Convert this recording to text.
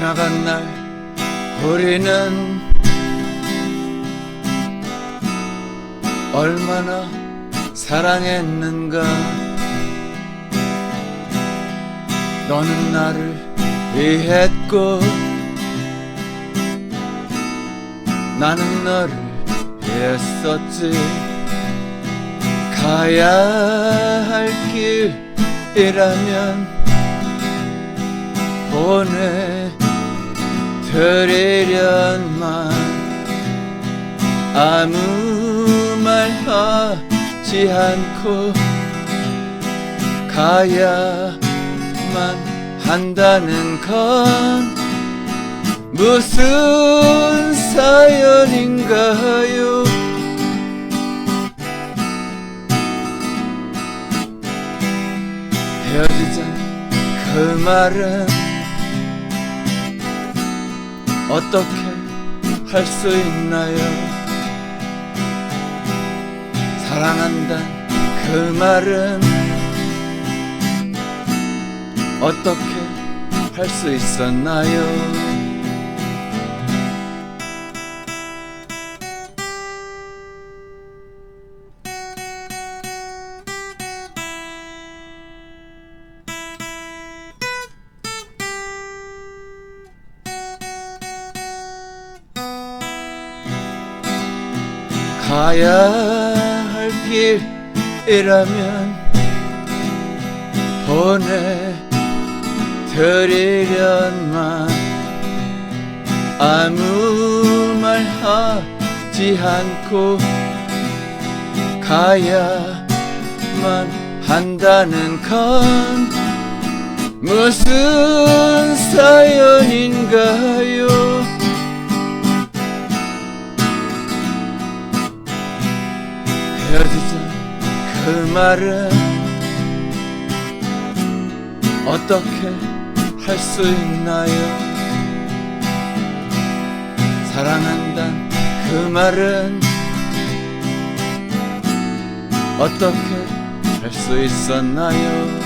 지나간 날 우리는 얼마나 사랑했는가. 너는 나를 위했고 나는 너를 위했었지. 가야 할 길이라면 보내 드리련만 아무 말 하지 않고 가야만 한다는 건 무슨 사연인가요? 헤어지자 그 말은 어떻게 할 수 있나요? 사랑한다 그 말은 어떻게 할 수 있었나요? 가야 할 길이라면 보내드리련만 아무 말 하지 않고 가야만 한다는 건 무슨 사연인가 그 말은 어떻게 할 수 있나요? 사랑한다 그 말은 어떻게 할 수 있었나요?